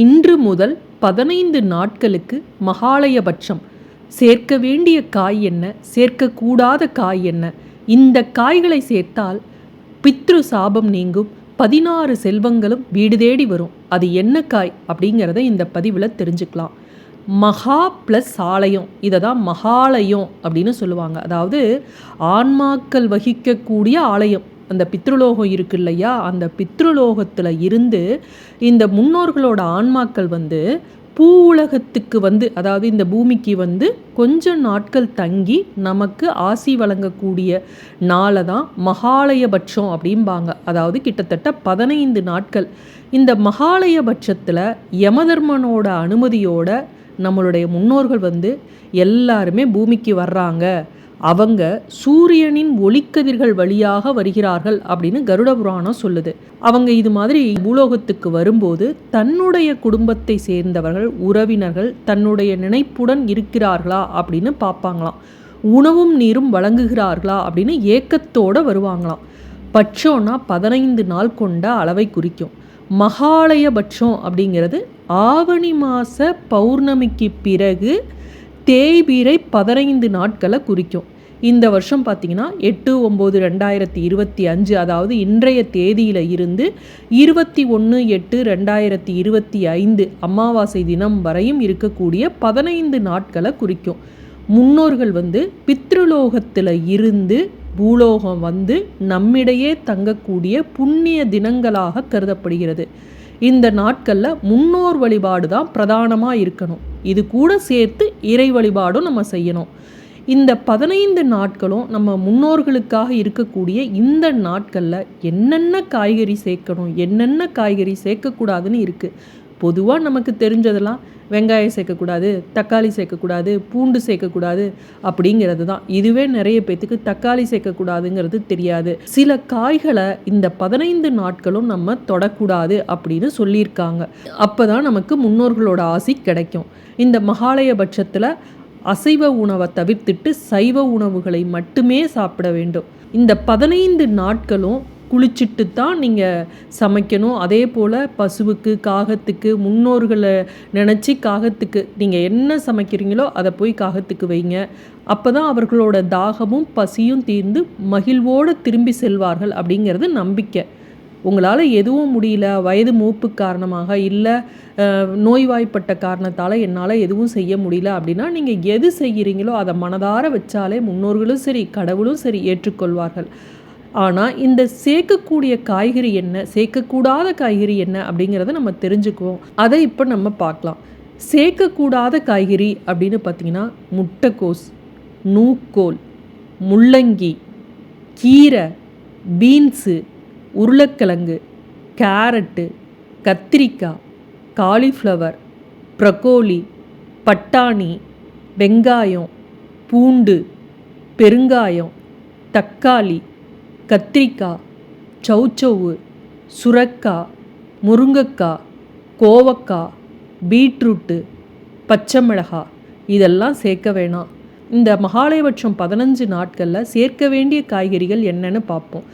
இன்று முதல் பதினைந்து நாட்களுக்கு மகாலயபட்சம். சேர்க்க வேண்டிய காய் என்ன? சேர்க்கக்கூடாத காய் என்ன? இந்த காய்களை சேர்த்தால் பித்ரு சாபம் நீங்கும். பதினாறு செல்வங்களும் வீடு தேடி வரும். அது என்ன காய்? அப்படிங்கிறத இந்த பதிவில் தெரிஞ்சுக்கலாம். மகா ப்ளஸ் ஆலயம். இதை தான் மகாலயம் அப்படின்னு சொல்லுவாங்க. அதாவது ஆன்மாக்கள் வகிக்கக்கூடிய ஆலயம். அந்த பித்ருலோகம் இருக்கு இல்லையா? அந்த பித்ருலோகத்தில் இருந்து இந்த முன்னோர்களோட ஆன்மாக்கள் வந்து பூ உலகத்துக்கு வந்து அதாவது இந்த பூமிக்கு வந்து கொஞ்ச நாட்கள் தங்கி நமக்கு ஆசி வழங்கக்கூடிய நாளை தான் மகாலயபட்சம் அப்படிம்பாங்க. அதாவது கிட்டத்தட்ட பதினைந்து நாட்கள். இந்த மகாலயபட்சத்தில் யமதர்மனோட அனுமதியோட நம்மளுடைய முன்னோர்கள் வந்து எல்லாருமே பூமிக்கு வர்றாங்க. அவங்க சூரியனின் ஒளிக்கதிர்கள் வழியாக வருகிறார்கள் அப்படின்னு கருட புராணம் சொல்லுது. அவங்க இது மாதிரி பூலோகத்துக்கு வரும்போது தன்னுடைய குடும்பத்தை சேர்ந்தவர்கள் உறவினர்கள் தன்னுடைய நினைப்புடன் இருக்கிறார்களா அப்படின்னு பார்ப்பாங்களாம். உணவும் நீரும் வழங்குகிறார்களா அப்படின்னு ஏக்கத்தோடு வருவாங்களாம். பட்சம்னா பதினைந்து நாள் கொண்ட அளவை குறிக்கும். மகாலயபட்சம் அப்படிங்கிறது ஆவணி மாத பௌர்ணமிக்கு பிறகு தேய்பீரை பதினைந்து நாட்களை குறிக்கும். இந்த வருஷம் பார்த்திங்கன்னா எட்டு ஒம்பது ரெண்டாயிரத்தி இருபத்தி அஞ்சு அதாவது இன்றைய தேதியில் இருந்து இருபத்தி ஒன்று எட்டு ரெண்டாயிரத்தி இருபத்தி ஐந்து அமாவாசை தினம் வரையும் இருக்கக்கூடிய பதினைந்து நாட்களை குறிக்கும். முன்னோர்கள் வந்து பித்ருலோகத்தில் இருந்து பூலோகம் வந்து நம்மிடையே தங்கக்கூடிய புண்ணிய தினங்களாக கருதப்படுகிறது. இந்த நாட்களில் முன்னோர் வழிபாடு தான் பிரதானமாக இருக்கணும். இது கூட சேர்த்து இறை வழிபாடும் நம்ம செய்யணும். இந்த பதினைந்து நாட்களும் நம்ம முன்னோர்களுக்காக இருக்கக்கூடிய இந்த நாட்களில் என்னென்ன காய்கறி சேர்க்கணும் என்னென்ன காய்கறி சேர்க்கக்கூடாதுன்னு இருக்குது பொதுவாக நமக்கு தெரிஞ்சதெல்லாம் வெங்காயம் சேர்க்கக்கூடாது தக்காளி சேர்க்கக்கூடாது பூண்டு சேர்க்கக்கூடாது அப்படிங்கிறது தான் இதுவே நிறைய பேத்துக்கு தக்காளி சேர்க்கக்கூடாதுங்கிறது தெரியாது. சில காய்களை இந்த பதினைந்து நாட்களும் நம்ம தொடக்கூடாது அப்படின்னு சொல்லியிருக்காங்க. அப்போ தான் நமக்கு முன்னோர்களோட ஆசி கிடைக்கும். இந்த மகாலய பட்சத்தில் அசைவ உணவை தவிர்த்துட்டு சைவ உணவுகளை மட்டுமே சாப்பிட வேண்டும். இந்த பதினைந்து நாட்களும் குளிச்சுட்டு தான் நீங்கள் சமைக்கணும். அதே போல் பசுவுக்கு காகத்துக்கு முன்னோர்களை நினச்சி காகத்துக்கு நீங்கள் என்ன சமைக்கிறீங்களோ அதை போய் காகத்துக்கு வைங்க. அப்போ தான் அவர்களோட தாகமும் பசியும் தீர்ந்து மகிழ்வோடு திரும்பி செல்வார்கள் அப்படிங்கிறது நம்பிக்கை. உங்களால் எதுவும் முடியல வயது மூப்பு காரணமாக இல்லை நோய்வாய்ப்பட்ட காரணத்தால் என்னால் எதுவும் செய்ய முடியல அப்படின்னா நீங்கள் எது செய்கிறீங்களோ அதை மனதார வச்சாலே முன்னோர்களும் சரி கடவுளும் சரி ஏற்றுக்கொள்வார்கள். ஆனால் இந்த சேர்க்கக்கூடிய காய்கறி என்ன சேர்க்கக்கூடாத காய்கறி என்ன அப்படிங்கிறத நம்ம தெரிஞ்சுக்குவோம். அதை இப்போ நம்ம பார்க்கலாம். சேர்க்கக்கூடாத காய்கறி அப்படின்னு பார்த்திங்கன்னா முட்டைக்கோஸ் நூக்கோல் முள்ளங்கி கீரை பீன்ஸு உருளைக்கிழங்கு கேரட்டு கத்திரிக்காய் காலிஃப்ளவர் ப்ரக்கோலி பட்டாணி வெங்காயம் பூண்டு பெருங்காயம் தக்காளி கத்திரிக்காய் சௌச்சவ்வு சுரக்காய் முருங்கக்காய் கோவக்காய் பீட்ரூட்டு பச்சை மிளகாய் இதெல்லாம் சேர்க்க வேணாம். இந்த மகாலயபட்சம் பதினஞ்சு நாட்களில் சேர்க்க வேண்டிய காய்கறிகள் என்னென்னு பார்ப்போம்.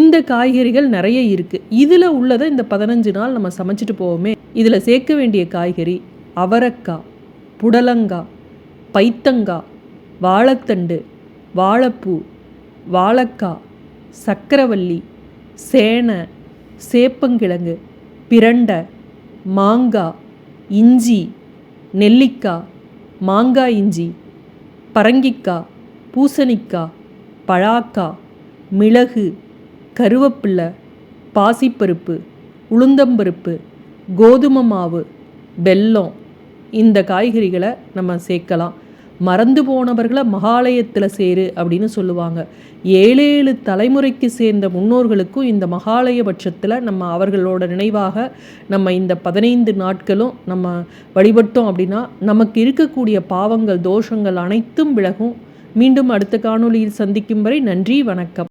இந்த காய்கறிகள் நிறைய இருக்குது இதில் உள்ளதை இந்த பதினஞ்சு நாள் நம்ம சமைச்சிட்டு போவோமே. இதில் சேர்க்க வேண்டிய காய்கறி அவரக்காய் புடலங்காய் பைத்தங்காய் வாழைத்தண்டு வாழைப்பூ வாழைக்காய் சக்கரவள்ளி சேனை சேப்பங்கிழங்கு பிரண்டை மாங்காய் இஞ்சி நெல்லிக்காய் மாங்காய் இஞ்சி பரங்கிக்காய் பூசணிக்காய் பழாக்காய் மிளகு கருவேப்பில்லை பாசிப்பருப்பு உளுந்தம்பருப்பு கோதுமை மாவு வெல்லம் இந்த காய்கறிகளை நம்ம சேர்க்கலாம். மறந்து போனவர்களை மகாலயத்தில் சேரு அப்படின்னு சொல்லுவாங்க. ஏழு ஏழு தலைமுறைக்கு சேர்ந்த முன்னோர்களுக்கும் இந்த மகாலய பட்சத்தில் நம்ம அவர்களோட நினைவாக நம்ம இந்த பதினைந்து நாட்களும் நம்ம வழிபட்டோம் அப்படின்னா நமக்கு இருக்கக்கூடிய பாவங்கள் தோஷங்கள் அனைத்தும் விலகும். மீண்டும் அடுத்த காணொலியில் சந்திக்கும் வரை நன்றி வணக்கம்.